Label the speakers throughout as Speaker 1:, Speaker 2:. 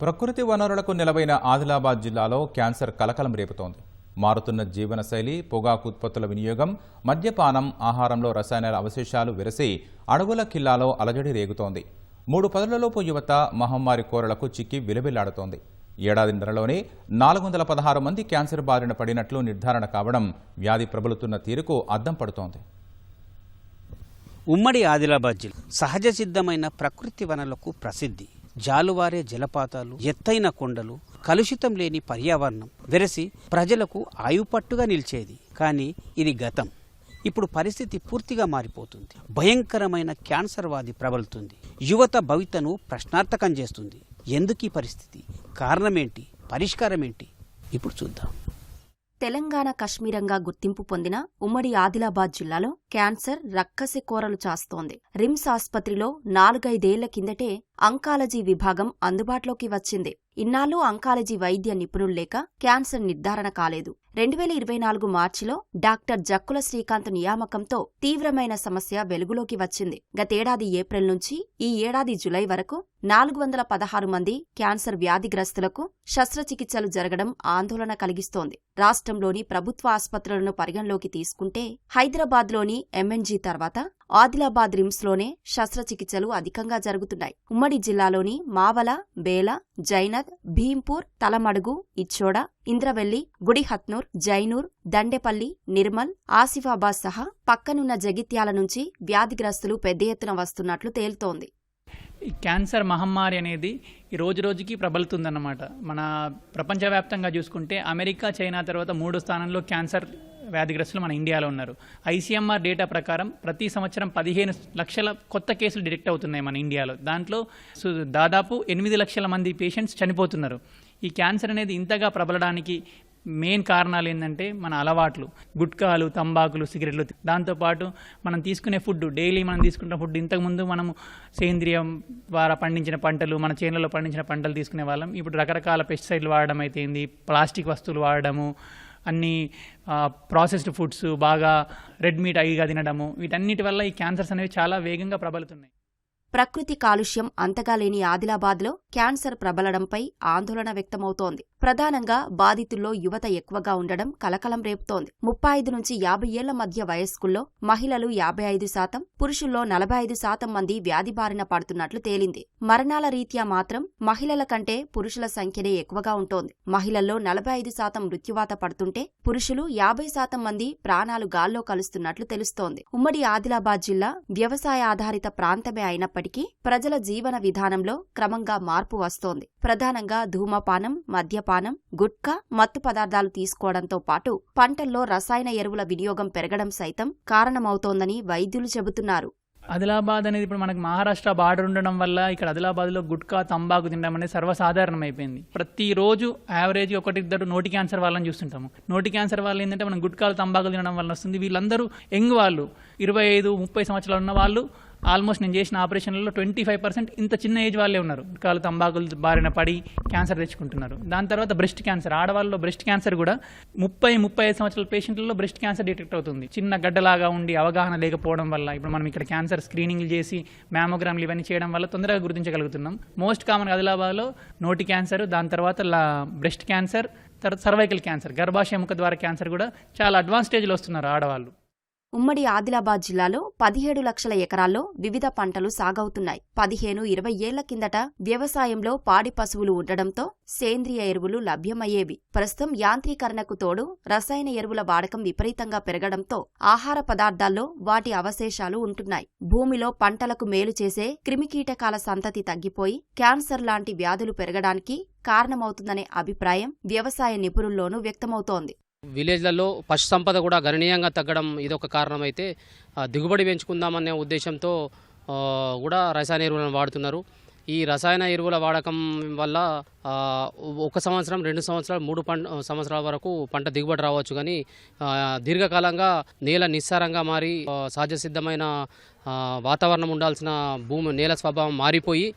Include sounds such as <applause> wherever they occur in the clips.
Speaker 1: ప్రకృతి వనరులకు నిలవైన ఆదిలాబాద్ జిల్లాలో క్యాన్సర్ కలకలం రేపుతోంది. మారుతున్న జీవనశైలి పొగాకు ఉత్పత్తుల వినియోగం మద్యపానం ఆహారంలో రసాయనాల అవశేషాలు విరసి అడవుల కిల్లాలో అలజడి రేగుతోంది. మూడు పదులలోపు యువత మహమ్మారి కోరలకు చిక్కి విలవిల్లాడుతోంది. ఏడాదిన్నరలోనే నాలుగు వందల పదహారు మంది క్యాన్సర్ బారిన పడినట్లు నిర్ధారణ కావడం వ్యాధి ప్రబలుతున్న తీరుకు అద్దం పడుతోంది.
Speaker 2: ఉమ్మడి ఆదిలాబాద్ జిల్లా సహజ సిద్ధమైన ప్రకృతి వనరులకు ప్రసిద్ధి. జాలువారే జలపాతాలు ఎత్తైన కొండలు కలుషితం లేని పర్యావరణం వెరసి ప్రజలకు ఆయుపట్టుగా నిలిచేది. కానీ ఇది గతం. ఇప్పుడు పరిస్థితి పూర్తిగా మారిపోతుంది. భయంకరమైన క్యాన్సర్ వ్యాధి ప్రబలుతుంది. యువత భవితను ప్రశ్నార్థకం చేస్తుంది. ఎందుకీ పరిస్థితి? కారణమేంటి? పరిష్కారమేంటి? ఇప్పుడు చూద్దాం.
Speaker 3: తెలంగాణ కశ్మీరంగా గుర్తింపు పొందిన ఉమ్మడి ఆదిలాబాద్ జిల్లాలో క్యాన్సర్ రక్కసి కోరలు చాస్తోంది. రిమ్స్ ఆస్పత్రిలో నాలుగైదేళ్ళ కిందటే అంకాలజీ విభాగం అందుబాటులోకి వచ్చింది. ఇన్నాళ్ళు అంకాలజీ వైద్య నిపుణులు లేక క్యాన్సర్ నిర్ధారణ కాలేదు. రెండు వేల ఇరవై నాలుగు మార్చిలో డాక్టర్ జక్కుల శ్రీకాంత్ నియామకంతో తీవ్రమైన సమస్య వెలుగులోకి వచ్చింది. గతేడాది ఏప్రిల్ నుంచి ఈ ఏడాది జులై వరకు నాలుగు వందల పదహారు మంది క్యాన్సర్ వ్యాధిగ్రస్తులకు శస్త్రచికిత్సలు జరగడం ఆందోళన కలిగిస్తోంది. రాష్ట్రంలోని ప్రభుత్వ ఆసుపత్రులను పరిగణలోకి తీసుకుంటే హైదరాబాద్లోని ఎంఎన్జీ తర్వాత ఆదిలాబాద్ రిమ్స్లోనే శస్త్రచికిత్సలు అధికంగా జరుగుతున్నాయి. ఉమ్మడి జిల్లాలోని మావల బేల జైనద్ భీంపూర్ తలమడుగు ఇచ్చోడ ఇంద్రవెల్లి గుడిహత్నూర్ జైనూర్ దండేపల్లి నిర్మల్ ఆసిఫాబాద్ సహా పక్కనున్న జగిత్యాల నుంచి వ్యాధిగ్రస్తులు పెద్ద ఎత్తున వస్తున్నట్లు తేలుతోంది.
Speaker 4: ఈ క్యాన్సర్ మహమ్మారి అనేది ఈ రోజు రోజుకి ప్రబలుతుందన్నమాట. మన ప్రపంచవ్యాప్తంగా చూసుకుంటే అమెరికా చైనా తర్వాత మూడో స్థానంలో క్యాన్సర్ వ్యాధిగ్రస్తులు మన ఇండియాలో ఉన్నారు. ఐసీఎంఆర్ డేటా ప్రకారం ప్రతి సంవత్సరం పదిహేను లక్షల కొత్త కేసులు డిటెక్ట్ అవుతున్నాయి మన ఇండియాలో. దాంట్లో దాదాపు ఎనిమిది లక్షల మంది పేషెంట్స్ చనిపోతున్నారు. ఈ క్యాన్సర్ అనేది ఇంతగా ప్రబలడానికి మెయిన్ కారణాలు ఏంటంటే మన అలవాట్లు. గుట్కాలు తంబాకులు సిగరెట్లు దాంతోపాటు మనం తీసుకునే ఫుడ్ డైలీ మనం తీసుకున్న ఫుడ్ ఇంతకుముందు మనము సేంద్రియం ద్వారా పండించిన పంటలు మన చేనులలో పండించిన పంటలు తీసుకునే వాళ్ళం. ఇప్పుడు రకరకాల పెస్టిసైడ్లు వాడడం అయితేంది ప్లాస్టిక్ వస్తువులు వాడడము అన్ని ప్రాసెస్డ్ ఫుడ్స్ బాగా రెడ్ మీట్ అయిగా తినడము వీటన్నిటి వల్ల ఈ క్యాన్సర్స్ అనేవి చాలా వేగంగా ప్రబలుతున్నాయి.
Speaker 3: ప్రకృతి కాలుష్యం అంతగా లేని ఆదిలాబాద్లో క్యాన్సర్ ప్రబలడంపై ఆందోళన వ్యక్తమవుతోంది. ప్రధానంగా బాధితుల్లో యువత ఎక్కువగా ఉండడం కలకలం రేపుతోంది. ముప్పై ఐదు నుంచి యాభై ఏళ్ళ మధ్య వయస్కుల్లో మహిళలు యాభై ఐదు శాతం పురుషుల్లో నలభై ఐదు శాతం మంది వ్యాధి బారిన పడుతున్నట్లు తేలింది. మరణాల రీత్యా మాత్రం మహిళల కంటే పురుషుల సంఖ్యనే ఎక్కువగా ఉంటోంది. మహిళల్లో నలభై ఐదు శాతం మృత్యువాత పడుతుంటే పురుషులు యాభై శాతం మంది ప్రాణాలు గాల్లో కలుస్తున్నట్లు తెలుస్తోంది. ఉమ్మడి ఆదిలాబాద్ జిల్లా వ్యవసాయ ఆధారిత ప్రాంతమే ఉన్నప్పటికీ ప్రజల జీవన విధానంలో క్రమంగా మార్పు వస్తోంది. ప్రధానంగా ధూమపానం మద్యపానం గుట్కా మత్తు పదార్థాలు తీసుకోవడంతో పాటు పంటల్లో రసాయన ఎరువుల వినియోగం పెరగడం సైతం కారణమవుతోందని వైద్యులు చెబుతున్నారు.
Speaker 4: ఆదిలాబాద్ అనేది ఇప్పుడు మనకు మహారాష్ట్ర బార్డర్ ఉండడం వల్ల ఇక్కడ ఆదిలాబాద్లో గుట్కా తంబాకు తినడం అనేది సర్వసాధారణం అయిపోయింది ప్రతిరోజు యావరేజ్ ఒకటిద్దరు నోటి క్యాన్సర్ వాళ్ళని చూస్తుంటాము. నోటి క్యాన్సర్ వాళ్ళు ఏంటంటే మనం గుట్కాలు తంబాకులు తినడం వల్ల వస్తుంది. వీళ్ళందరూ యంగ్ వాళ్ళు. ఇరవై ఐదు ముప్పై సంవత్సరాలు ఉన్న వాళ్ళు ఆల్మోస్ట్ నేను చేసిన ఆపరేషన్లలో ట్వంటీ ఫైవ్ పర్సెంట్ ఇంత చిన్న ఏజ్ వాళ్ళే ఉన్నారు. కాళ్ళు తంబాకులు బారిన పడి క్యాన్సర్ తెచ్చుకుంటున్నారు. దాని తర్వాత బ్రెస్ట్ క్యాన్సర్. ఆడవాళ్ళలో బ్రెస్ట్ క్యాన్సర్ కూడా ముప్పై ముప్పై ఐదు సంవత్సరాల పేషెంట్లలో బ్రెస్ట్ క్యాన్సర్ డిటెక్ట్ అవుతుంది. చిన్న గడ్డలాగా ఉండి అవగాహన లేకపోవడం వల్ల ఇప్పుడు మనం ఇక్కడ క్యాన్సర్ స్క్రీనింగ్ చేసి మ్యామోగ్రామ్లు ఇవన్నీ చేయడం వల్ల తొందరగా గుర్తించగలుగుతున్నాం. మోస్ట్ కామన్ ఆదిలాబాద్లో నోటి క్యాన్సర్ దాని తర్వాత బ్రెస్ట్ క్యాన్సర్ తర్వాత సర్వైకల్ క్యాన్సర్ గర్భాశయ ముఖ ద్వారా క్యాన్సర్ కూడా చాలా అడ్వాన్స్ స్టేజ్లో వస్తున్నారు ఆడవాళ్ళు.
Speaker 3: ఉమ్మడి ఆదిలాబాద్ జిల్లాలో పదిహేడు లక్షల ఎకరాల్లో వివిధ పంటలు సాగవుతున్నాయి. పదిహేను ఇరవై ఏళ్ళ కిందట వ్యవసాయంలో పాడి పశువులు ఉండడంతో సేంద్రియ ఎరువులు లభ్యమయ్యేవి. ప్రస్తుతం యాంత్రీకరణకు తోడు రసాయన ఎరువుల వాడకం విపరీతంగా పెరగడంతో ఆహార పదార్థాల్లో వాటి అవశేషాలు ఉంటున్నాయి. భూమిలో పంటలకు మేలు చేసే క్రిమికీటకాల సంతతి తగ్గిపోయి క్యాన్సర్ లాంటి వ్యాధులు పెరగడానికి కారణమవుతుందనే అభిప్రాయం వ్యవసాయ నిపుణుల్లోనూ వ్యక్తమవుతోంది.
Speaker 5: విలేజ్లలో పశు సంపద కూడా గణనీయంగా తగ్గడం ఇదొక కారణమైతే ఆ, దిగుబడి పెంచుకుందామనే ఉద్దేశంతో కూడా రసాయన ఎరువులను వాడుతున్నారు. ఈ రసాయన ఎరువుల వాడకం వల్ల ఒక సంవత్సరం రెండు సంవత్సరాలు మూడు పంట సంవత్సరాల వరకు పంట దిగుబడి రావచ్చు. కానీ దీర్ఘకాలంగా నేల నిస్సారంగా మారి సహజసిద్ధమైన సహజ సిద్ధమైన వాతావరణం ఉండాల్సిన భూమి నేల స్వభావం మారిపోయి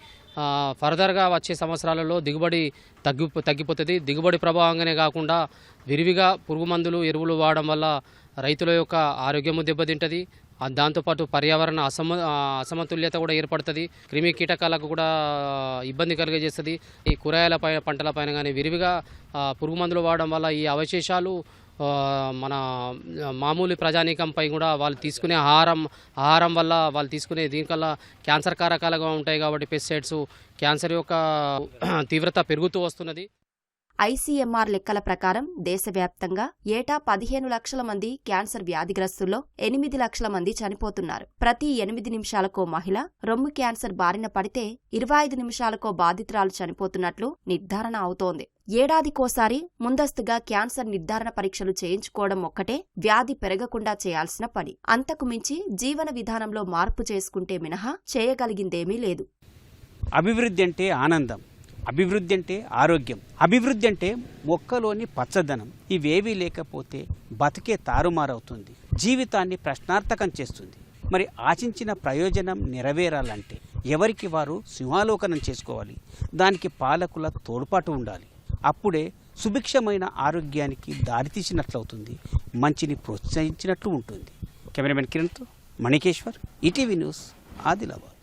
Speaker 5: ఫర్దర్గా వచ్చే సంవత్సరాలలో దిగుబడి తగ్గి తగ్గిపోతుంది. దిగుబడి ప్రభావంగానే కాకుండా విరివిగా పురుగు మందులు ఎరువులు వాడడం వల్ల రైతుల యొక్క ఆరోగ్యము దెబ్బతింటుంది. దాంతోపాటు పర్యావరణ అసమ అసమతుల్యత కూడా ఏర్పడుతుంది. క్రిమి కీటకాలకు కూడా ఇబ్బంది కలిగజేస్తుంది. ఈ కూరగాయల పైన పంటల పైన కానీ విరివిగా పురుగు మందులు వాడడం వల్ల ఈ అవశేషాలు మన మామూలు ప్రజానీకంపై కూడా వాళ్ళు తీసుకునే ఆహారం ఆహారం వల్ల వాళ్ళు తీసుకునే దీనికల్లా క్యాన్సర్ కారకాలుగా ఉంటాయి కాబట్టి పెస్టిసైడ్స్ క్యాన్సర్ యొక్క <clears throat> తీవ్రత పెరుగుతూ వస్తున్నది.
Speaker 3: ఐసీఎంఆర్ లెక్కల ప్రకారం దేశవ్యాప్తంగా ఏటా పదిహేను లక్షల మంది క్యాన్సర్ వ్యాధిగ్రస్తుల్లో ఎనిమిది లక్షల మంది చనిపోతున్నారు. ప్రతి ఎనిమిది నిమిషాలకో మహిళ రొమ్ము క్యాన్సర్ బారిన పడితే ఇరవై ఐదు నిమిషాలకో బాధితురాలు చనిపోతున్నట్లు నిర్ధారణ అవుతోంది. ఏడాదికోసారి ముందస్తుగా క్యాన్సర్ నిర్ధారణ పరీక్షలు చేయించుకోవడం ఒక్కటే వ్యాధి పెరగకుండా చేయాల్సిన పని. అంతకు మించి జీవన విధానంలో మార్పు చేసుకుంటే మినహా చేయగలిగిందేమీ లేదు.
Speaker 2: అభివృద్ధి అంటే ఆనందం. అభివృద్ధి అంటే ఆరోగ్యం. అభివృద్ధి అంటే మొక్కలోని పచ్చదనం. ఇవేవీ లేకపోతే బతికే తారుమారవుతుంది. జీవితాన్ని ప్రశ్నార్థకం చేస్తుంది. మరి ఆశించిన ప్రయోజనం నెరవేరాలంటే ఎవరికి వారు సింహాలోకనం చేసుకోవాలి? దానికి పాలకుల తోడ్పాటు ఉండాలి. అప్పుడే సుభిక్షమైన ఆరోగ్యానికి దారితీసినట్లవుతుంది మంచిని ప్రోత్సహించినట్లు ఉంటుంది. కెమెరామెన్ కిరణ్తో మణికేశ్వర్ ఈటీవీ న్యూస్ ఆదిలాబాద్.